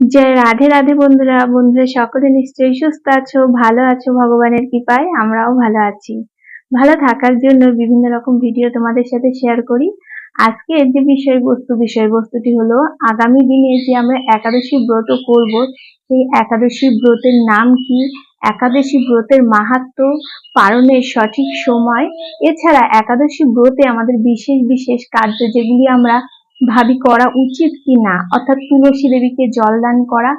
যে রাধে রাধে বন্ধুরা বন্ধুরা সকলে নিশ্চয়ই সুস্থ আছো, ভালো আছো, ভগবানের কৃপায় আমরাও ভালো আছি। ভালো থাকার জন্য বিভিন্ন রকম ভিডিও তোমাদের সাথে শেয়ার করি। আজকে যে বিষয়বস্তু, বিষয়বস্তুটি হলো, আগামী দিনে যে আমরা একাদশী ব্রত করব, সেই একাদশী ব্রতের নাম কি? একাদশী ব্রতের মাহাত্ম পালনের সঠিক সময়? এছাড়া একাদশী ব্রতে আমাদের বিশেষ বিশেষ কার্য যেগুলি আমরা ভাবি করা উচিত কি না অর্থাৎ তুলসী দেবীকে জল দান করা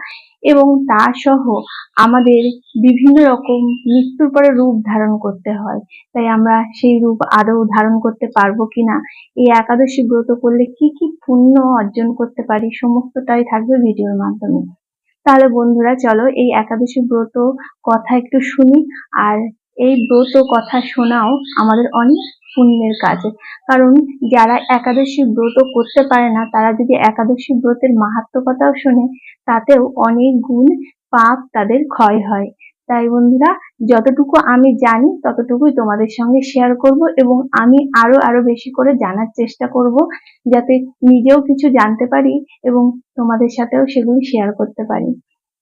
এবং তা সহ আমাদের বিভিন্ন রকম মৃত্যুর পরে রূপ ধারণ করতে হয়। তাই আমরা সেই রূপ আদৌ ধারণ করতে পারব কিনা? এই একাদশী ব্রত করলে কি কি পুণ্য অর্জন করতে পারি? সমস্তটাই থাকবে ভিডিওর মাধ্যমে। তাহলে বন্ধুরা, চলো এই একাদশী ব্রত কথা একটু শুনি। আর এই ব্রত কথা শোনাও আমাদের অনেক পুণ্যের কাজ। কারণ যারা একাদশী ব্রত করতে পারে না, তারা যদি একাদশী ব্রতের মাহাত্ম কথাও শোনে, তাতেও অনেক গুণ পাপ তাদের ক্ষয় হয়। তাই বন্ধুরা, যতটুকু আমি জানি, ততটুকুই তোমাদের সঙ্গে শেয়ার করব এবং আমি আরও আরও বেশি করে জানার চেষ্টা করব, যাতে নিজেও কিছু জানতে পারি এবং তোমাদের সাথেও সেগুলি শেয়ার করতে পারি।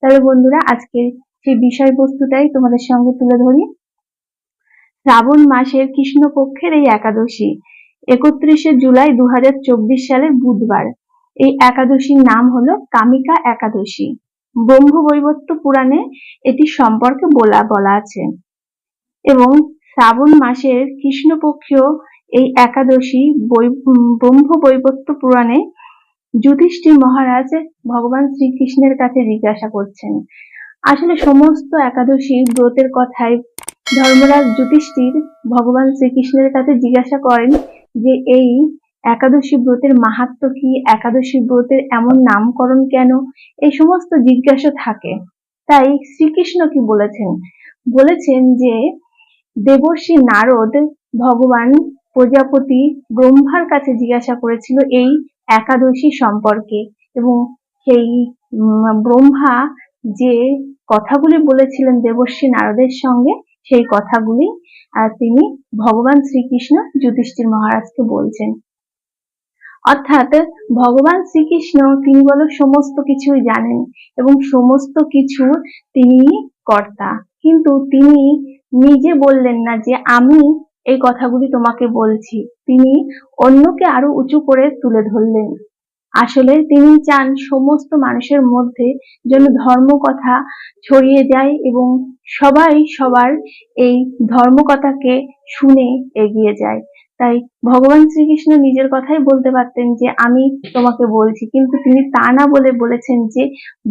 তাহলে বন্ধুরা আজকে সেই বিষয়বস্তুটাই তোমাদের সঙ্গে তুলে ধরি। শ্রাবণ মাসের কৃষ্ণপক্ষের এই একাদশী, একত্রিশে জুলাই দু হাজার চব্বিশ সালের বুধবার। এই একাদশীর নাম হলো কামিকা একাদশী। ব্রহ্ম বৈবত্য পুরাণে এটি সম্পর্কে বলা বলা আছে। এবং শ্রাবণ মাসের কৃষ্ণপক্ষীয় এই একাদশী ব্রহ্ম বৈবত্য পুরাণে যুধিষ্ঠির মহারাজ ভগবান শ্রীকৃষ্ণের কাছে জিজ্ঞাসা করছেন। আসলে সমস্ত একাদশী ব্রতের কথায় ধর্মরাজ যুধিষ্ঠির ভগবান শ্রীকৃষ্ণের কাছে জিজ্ঞাসা করেন যে, এই একাদশী ব্রতের মাহাত্ম কি? একাদশী ব্রতের এমন নামকরণ কেন? এই সমস্ত জিজ্ঞাসা থাকে। তাই শ্রীকৃষ্ণ কি বলেছেন? বলেছেন যে, দেবর্ষী নারদ ভগবান প্রজাপতি ব্রহ্মার কাছে জিজ্ঞাসা করেছিল এই একাদশী সম্পর্কে। এবং সেই ব্রহ্মা যে কথাগুলি বলেছিলেন দেবর্ষী নারদের সঙ্গে সেই কথাগুলি তিনি ভগবান শ্রীকৃষ্ণ যুধিষ্ঠির মহারাজকে বলছেন। অর্থাৎ ভগবান শ্রীকৃষ্ণ তিনি বলো সমস্ত কিছুই জানেন এবং সমস্ত কিছু তিনি কর্তা। কিন্তু তিনি নিজে বললেন না যে আমি এই কথাগুলি তোমাকে বলছি। তিনি অন্যকে আরও উঁচু করে তুলে ধরলেন। আসলে তিনি চান সমস্ত মানুষের মধ্যে যেন ধর্ম কথা ছড়িয়ে যায় এবং সবাই সবার এই ধর্ম কথাকে শুনে এগিয়ে যায়। তাই ভগবান শ্রীকৃষ্ণ নিজের কথাই বলতে পারতেন যে, আমি তোমাকে বলছি। কিন্তু তিনি তা না বলে বলেছেন যে,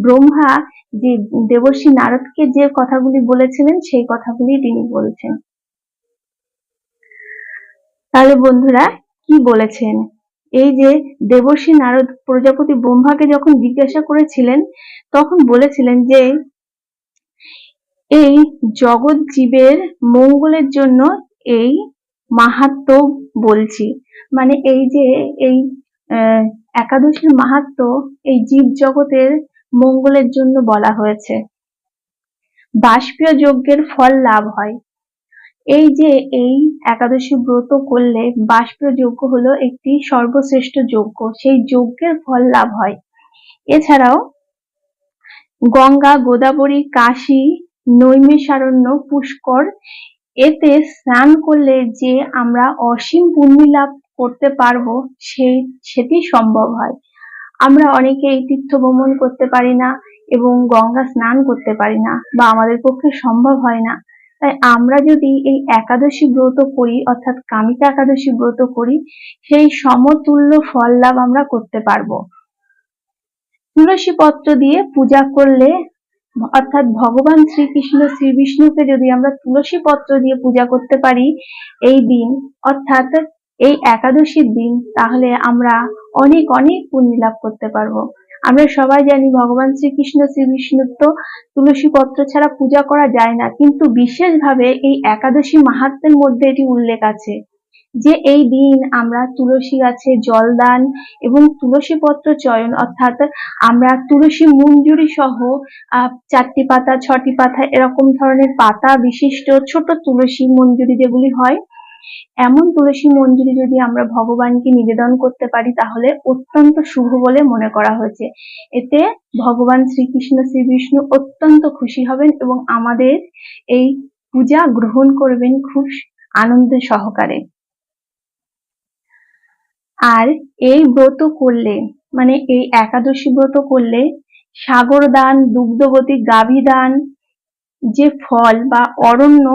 ব্রহ্মা যে দেবর্ষী নারদকে যে কথাগুলি বলেছিলেন, সেই কথাগুলি তিনি বলছেন। তাহলে বন্ধুরা, কি বলেছেন? এই যে দেবর্ষী নারদ প্রজাপতি ব্রহ্মাকে যখন জিজ্ঞাসা করেছিলেন, তখন বলেছিলেন যে, এই জগৎ জীবের মঙ্গলের জন্য এই মাহাত্ম বলছি। মানে এই যে এই একাদশীর মাহাত্ম এই জীব জগতের মঙ্গলের জন্য বলা হয়েছে। বাষ্পীয় যজ্ঞের ফল লাভ হয়। এই যে এই একাদশী ব্রত করলে বাষ্পীয় যজ্ঞ হলো একটি সর্বশ্রেষ্ঠ যজ্ঞ। সেই যজ্ঞের ফল লাভ হয়। এছাড়াও গঙ্গা, গোদাবরী, কাশী, নৈমিষারণ্য, পুষ্কর, এতে স্নান করলে যে আমরা অসীম পুণ্য লাভ করতে পারব সেই সেটি সম্ভব হয়। আমরা অনেকে এই তীর্থ ভ্রমণ করতে পারি না এবং গঙ্গা স্নান করতে পারি না বা আমাদের পক্ষে সম্ভব হয় না। তাই আমরা যদি এই একাদশী ব্রত করি, অর্থাৎ কামিকা একাদশী ব্রত করি, সেই সমতুল্য ফল লাভ আমরা করতে পারব। তুলসী পত্র দিয়ে পূজা করলে, অর্থাৎ ভগবান শ্রীকৃষ্ণ শ্রী বিষ্ণুকে যদি আমরা তুলসী পত্র দিয়ে পূজা করতে পারি, এই দিন, অর্থাৎ এই একাদশীর দিন, তাহলে আমরা অনেক অনেক পুণ্য লাভ করতে পারব। আমরা সবাই জানি ভগবান শ্রীকৃষ্ণ শ্রী বিষ্ণুর তো তুলসী পত্র ছাড়া পূজা করা যায় না। কিন্তু বিশেষভাবে এই একাদশী মাহাত্মের মধ্যে এটি উল্লেখ আছে যে এই দিন আমরা তুলসী গাছে জল দান এবং তুলসী পত্র চয়ন অর্থাৎ আমরা তুলসী মঞ্জুরি সহ চারটি পাতা, ছটি পাতা এরকম ধরনের পাতা বিশিষ্ট ছোট তুলসী মঞ্জুরি যেগুলি হয় এমন তুলসী মঞ্জুরি যদি আমরা ভগবানকে নিবেদন করতে পারি, তাহলে অত্যন্ত শুভ বলে মনে করা হয়েছে। এতে ভগবান শ্রীকৃষ্ণ শ্রী বিষ্ণু অত্যন্ত খুশি হবেন এবং আমাদের এই পূজা গ্রহণ করবেন খুব আনন্দ সহকারে। আর এই ব্রত করলে মানে এই একাদশী ব্রত করলে সাগর দান দুগ্ধবতী গাভী দান যে ফল বা অরণ্য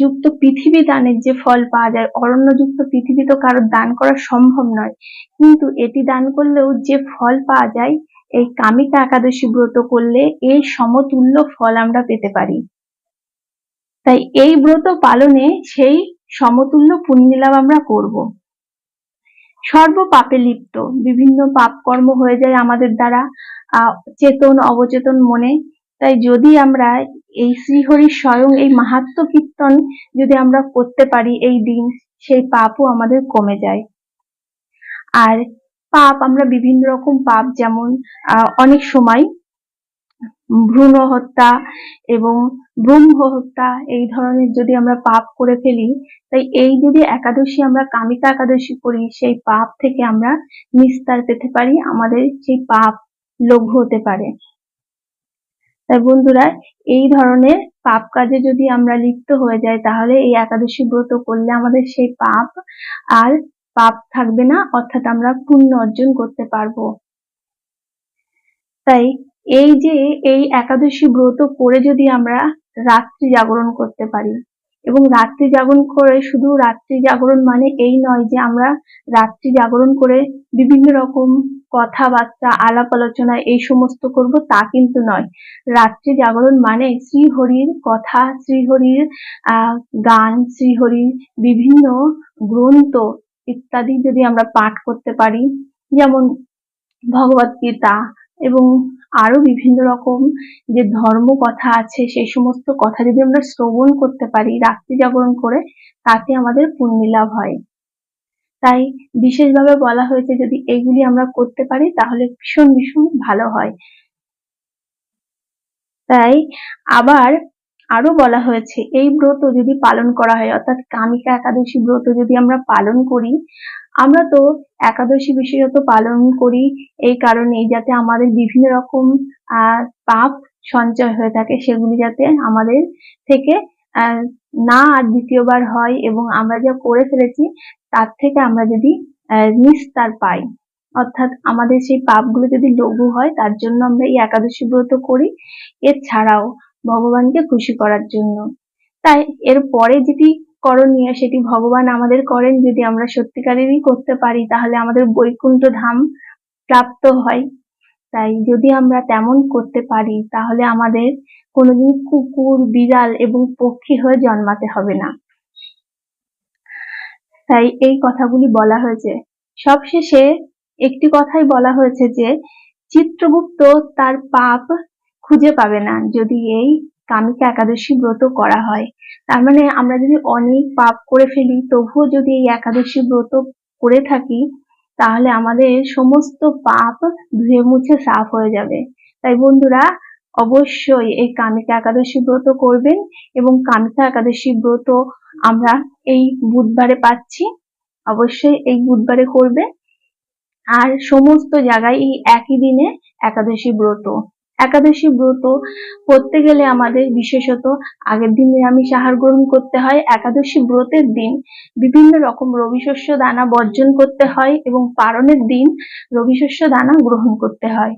যুক্ত পৃথিবী দানের যে ফল পাওয়া যায় অরণ্য যুক্ত পৃথিবী তো কারোর দান করা সম্ভব নয়। কিন্তু এটি দান করলেও যে ফল পাওয়া যায়, এই কামিকা একাদশী ব্রত করলে এই সমতুল্য ফল আমরা পেতে পারি। তাই এই ব্রত পালনে সেই সমতুল্য পুণ্যলাভ আমরা করব। সর্ব পাপে লিপ্ত। বিভিন্ন পাপ কর্ম হয়ে যায় আমাদের দ্বারা। চেতন, অবচেতন মনে তাই যদি আমরা এই শ্রীহরি স্বয়ং এই মাহাত্ম কীর্তন যদি আমরা করতে পারি এই দিন, সেই পাপও আমাদের কমে যায়। আর পাপ, আমরা বিভিন্ন রকম পাপ যেমন অনেক সময় ভ্রূণ হত্যা এবং ব্রহ্ম হত্যা এই ধরনের যদি আমরা পাপ করে ফেলি, তাই এই যদি একাদশী আমরা কামিকা একাদশী করি, সেই পাপ থেকে আমরা নিস্তার পেতে পারি, আমাদের সেই পাপ লঘু হতে পারে। তাই বন্ধুরা, এই ধরনের পাপ কাজে যদি আমরা লিপ্ত হয়ে যাই, তাহলে এই একাদশী ব্রত করলে আমাদের সেই পাপ আর পাপ থাকবে না, অর্থাৎ আমরা পুণ্য অর্জন করতে পারব। তাই এই যে এই একাদশী ব্রত করে যদি আমরা রাত্রি জাগরণ করতে পারি, এবং রাত্রি জাগরণ করে শুধু রাত্রি জাগরণ মানে এই নয় যে আমরা রাত্রি জাগরণ করে বিভিন্ন রকম কথাবার্তা আলাপ আলোচনা এই সমস্ত করব তা কিন্তু নয়। রাত্রি জাগরণ মানে শ্রীহরির কথা, শ্রীহরির গান, শ্রীহরির বিভিন্ন গ্রন্থ ইত্যাদি যদি আমরা পাঠ করতে পারি, যেমন ভগবত গীতা এবং আরও বিভিন্ন রকম যে ধর্ম কথা আছে, সেই সমস্ত কথা যদি আমরা শ্রবণ করতে পারি, রাত্রি জাগরণ করে, তাতে আমাদের পুণ্য লাভ হয়। তাই বিশেষভাবে বলা হয়েছে যদি এগুলি আমরা করতে পারি, তাহলে ভীষণ ভীষণ ভালো হয়। তাই আবার আরও বলা হয়েছে, এই ব্রত যদি পালন করা হয়, অর্থাৎ কামিকা একাদশী ব্রত যদি আমরা পালন করি, আমরা তো একাদশী বিশেষত পালন করি এই কারণেই যাতে আমাদের বিভিন্ন রকম, আহ, পাপ সঞ্চয় হয়ে থাকে, সেগুলি যাতে আমাদের থেকে না আর দ্বিতীয়বার হয় এবং আমরা যা করে ফেলেছি, তার থেকে আমরা যদি নিস্তার পাই। অর্থাৎ আমাদের সেই পাপগুলো যদি লঘু হয়, তার জন্য আমরা এই একাদশী ব্রত করি। এছাড়াও ভগবানকে খুশি করার জন্য। তাই এর পরে যেটি করণীয়, সেটি ভগবান আমাদের করেন। যদি আমরা সত্যিকারেরই করতে পারি, তাহলে আমাদের বৈকুণ্ঠ ধাম প্রাপ্ত হয়। তাই যদি আমরা তেমন করতে পারি, তাহলে আমাদের কোনোদিন কুকুর, বিড়াল এবং পক্ষী হয়ে জন্মাতে হবে না। তাই এই কথাগুলি বলা হয়েছে। সবশেষে একটি কথাই বলা হয়েছে যে, চিত্রগুপ্ত তার পাপ খুঁজে পাবে না যদি এই কামিকা একাদশী ব্রত করা হয়। তার মানে আমরা যদি অনেক পাপ করে ফেলি, তবুও যদি এই একাদশী ব্রত করে থাকি তাহলে আমাদের সমস্ত পাপ ধুয়ে মুছে সাফ হয়ে যাবে। তাই বন্ধুরা, অবশ্যই এই কামিকা একাদশী ব্রত করবেন এবং কামিকা একাদশী ব্রত আমরা এই বুধবারে পাচ্ছি। অবশ্যই এই বুধবারে করবে। আর সমস্ত জায়গায় এই একই দিনে একাদশী ব্রত। একাদশী ব্রত করতে গেলে আমাদের বিশেষত আগের দিন নিরামিষ আহার গ্রহণ করতে হয়। একাদশী ব্রতের দিন বিভিন্ন রকম রবি শস্য দানা বর্জন করতে হয় এবং পারণের দিন রবি শস্য দানা গ্রহণ করতে হয়।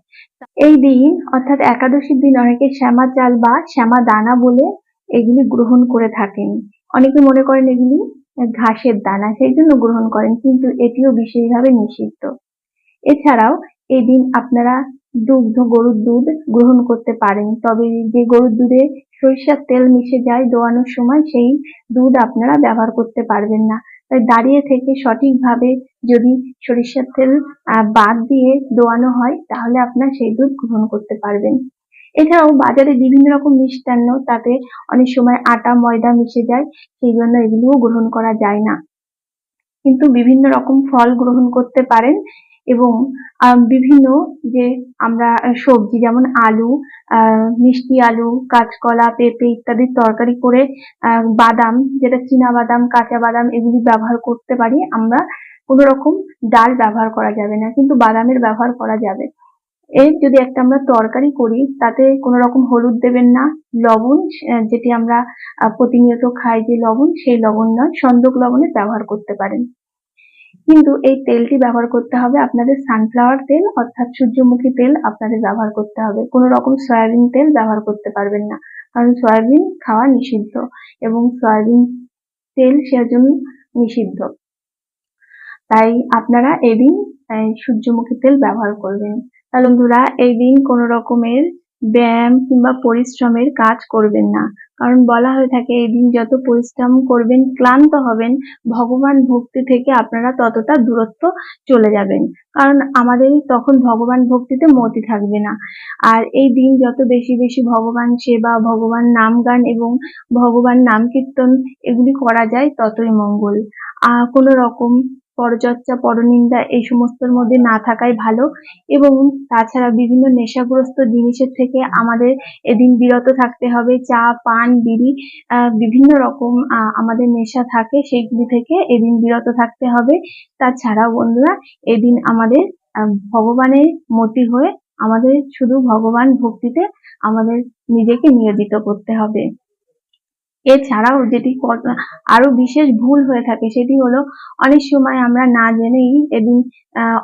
এই দিন অর্থাৎ একাদশীর দিন অনেকে শ্যামা চাল বা শ্যামা দানা বলে এগুলি গ্রহণ করে থাকেন। অনেকে মনে করেন এগুলি ঘাসের দানা, সেই জন্য গ্রহণ করেন, কিন্তু এটিও বিশেষভাবে নিষিদ্ধ। এছাড়াও এই দিন আপনারা দুগ্ধ গরুর দুধ গ্রহণ করতে পারেন। তবে যে গরুর দুধে সরিষার তেল মিশে যায় দোয়ানোর সময়, সেই দুধ আপনারা ব্যবহার করতে পারবেন না। তাই দাঁড়িয়ে থেকে সঠিকভাবে যদি সরিষার তেল বাদ দিয়ে দোয়ানো হয়, তাহলে আপনারা সেই দুধ গ্রহণ করতে পারবেন। এছাড়াও বাজারে বিভিন্ন রকম মিষ্টান্ন, তাতে অনেক সময় আটা, ময়দা মিশে যায়, সেই জন্য এগুলোও গ্রহণ করা যায় না। কিন্তু বিভিন্ন রকম ফল গ্রহণ করতে পারেন এবং বিভিন্ন যে আমরা সবজি যেমন আলু মিষ্টি আলু, কাঁচকলা, পেঁপে ইত্যাদির তরকারি করে বাদাম, যেটা চীনা বাদাম, কাঁচা বাদাম এগুলি ব্যবহার করতে পারি, আমরা কোনো রকম ডাল ব্যবহার করা যাবে না, কিন্তু বাদামের ব্যবহার করা যাবে। এর যদি একটা আমরা তরকারি করি, তাতে কোনো রকম হলুদ দেবেন না। লবণ যেটি আমরা প্রতিনিয়ত খাই যে লবণ, সেই লবণ নয়, সন্দক লবণের ব্যবহার করতে পারেন। কিন্তু এই তেলটি ব্যবহার করতে হবে আপনাদের সানফ্লাওয়ার তেল, অর্থাৎ সূর্যমুখী তেল আপনাদের ব্যবহার করতে হবে। কোনো রকম সয়াবিন তেল ব্যবহার করতে পারবেন না, কারণ সয়াবিন খাওয়া নিষিদ্ধ এবং সয়াবিন তেল সেজন্য নিষিদ্ধ। তাই আপনারা এদিন সূর্যমুখী তেল ব্যবহার করবেন। তাহলে বন্ধুরা এই দিন কোনো রকমের ব্যায়াম কিংবা পরিশ্রমের কাজ করবেন না। কারণ বলা হয়ে থাকে এই দিন যত পরিশ্রম করবেন, ক্লান্ত হবেন, ভগবান ভক্তি থেকে আপনারা ততটা দূরত্ব চলে যাবেন। কারণ আমাদের তখন ভগবান ভক্তিতে মতি থাকবে না। আর এই দিন যত বেশি বেশি ভগবান সেবা, ভগবান নাম গান এবং ভগবান নাম কীর্তন এগুলি করা যায়, ততই মঙ্গল। কোনো রকম পরচর্চা, পরনিন্দা এই সমস্তর মধ্যে না থাকাই ভালো এবং তাছাড়া বিভিন্ন নেশাগ্রস্ত জিনিসের থেকে আমাদের এদিন বিরত থাকতে হবে। চা, পান, বিড়ি বিভিন্ন রকম আমাদের নেশা থাকে সেগুলি থেকে এদিন বিরত থাকতে হবে। তাছাড়াও বন্ধুরা, এদিন আমাদের ভগবানের মতি হয়ে আমাদের শুধু ভগবান ভক্তিতে আমাদের নিজেকে নিয়োজিত করতে হবে। এছাড়াও যেটি আরও বিশেষ ভুল হয়ে থাকে সেটি হলো অনেক সময় আমরা না জেনেই এদিন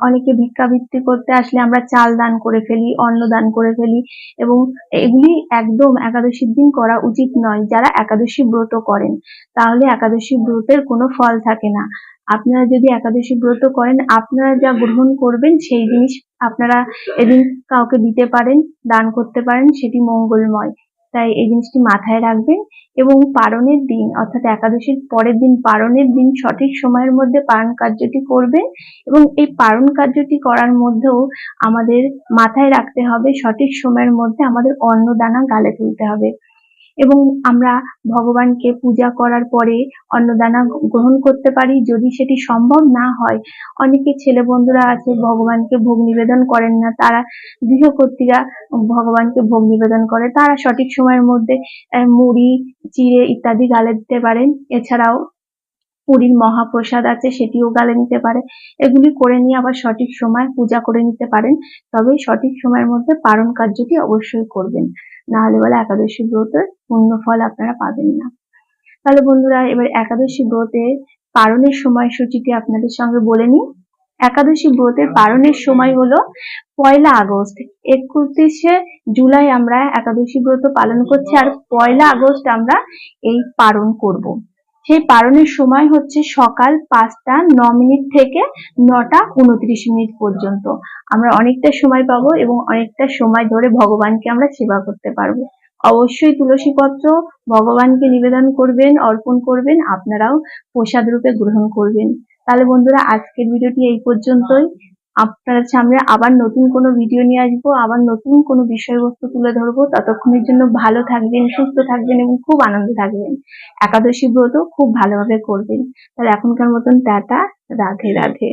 অনেকে ভিক্ষাবৃত্তি করতে আসলে আমরা চাল দান করে ফেলি, অন্ন দান করে ফেলি এবং এগুলি একদম একাদশীর দিন করা উচিত নয়। যারা একাদশী ব্রত করেন, তাহলে একাদশী ব্রতের কোনো ফল থাকে না। আপনারা যদি একাদশী ব্রত করেন, আপনারা যা গ্রহণ করবেন সেই জিনিস আপনারা এদিন কাউকে দিতে পারেন, দান করতে পারেন, সেটি মঙ্গলময়। তাই এই জিনিসটি মাথায় রাখবেন এবং পারণের দিন, অর্থাৎ একাদশীর পরের দিন পারণের দিন সঠিক সময়ের মধ্যে পারণ কার্যটি করবেন এবং এই পারণ কার্যটি করার মধ্যেও আমাদের মাথায় রাখতে হবে সঠিক সময়ের মধ্যে আমাদের অন্নদানা গালে তুলতে হবে। এবং আমরা ভগবানকে পূজা করার পরে অন্নদানা গ্রহণ করতে পারি। যদি সেটি সম্ভব না হয়, অনেকে ছেলে বন্ধুরা আছে ভগবানকে ভোগ নিবেদন করেন না, তারা গৃহকর্তীরা ভগবানকে ভোগ নিবেদন করে। তারা সঠিক সময়ের মধ্যে মুড়ি, চিড়ে ইত্যাদি গালে দিতে পারেন। এছাড়াও পুরীর মহাপ্রসাদ আছে, সেটিও গালে নিতে পারে। এগুলি করে নিয়ে আবার সঠিক সময় পূজা করে নিতে পারেন। তবে সঠিক সময়ের মধ্যে পালন কার্যটি অবশ্যই করবেন। না হলে বলে একাদশী ব্রতের পূর্ণ ফল আপনারা পাবেন না। তাহলে বন্ধুরা, এবার একাদশী ব্রতের পালনের সময়সূচিটি আপনাদের সঙ্গে বলে নিই। একাদশী ব্রতের পালনের সময় হলো পয়লা আগস্ট। একত্রিশে জুলাই আমরা একাদশী ব্রত পালন করছি আর পয়লা আগস্ট আমরা এই পালন করব। সেই পারণের সময় হচ্ছে সকাল পাঁচটা ন মিনিট থেকে নটা উনত্রিশ মিনিট পর্যন্ত। আমরা অনেকটা সময় পাবো এবং অনেকটা সময় ধরে ভগবানকে আমরা সেবা করতে পারব। অবশ্যই তুলসী পত্র ভগবানকে নিবেদন করবেন, অর্পণ করবেন, আপনারাও প্রসাদ রূপে গ্রহণ করবেন। তাহলে বন্ধুরা, আজকের ভিডিওটি এই পর্যন্তই। আপনার সামনে আবার নতুন কোনো ভিডিও নিয়ে আসব, আবার নতুন কোনো বিষয়বস্তু তুলে ধরবো। ততক্ষণের জন্য ভালো থাকবেন, সুস্থ থাকবেন এবং খুব আনন্দে থাকবেন। একাদশী ব্রত খুব ভালোভাবে করবেন। তাহলে এখনকার মতন টাটা, রাধে রাধে।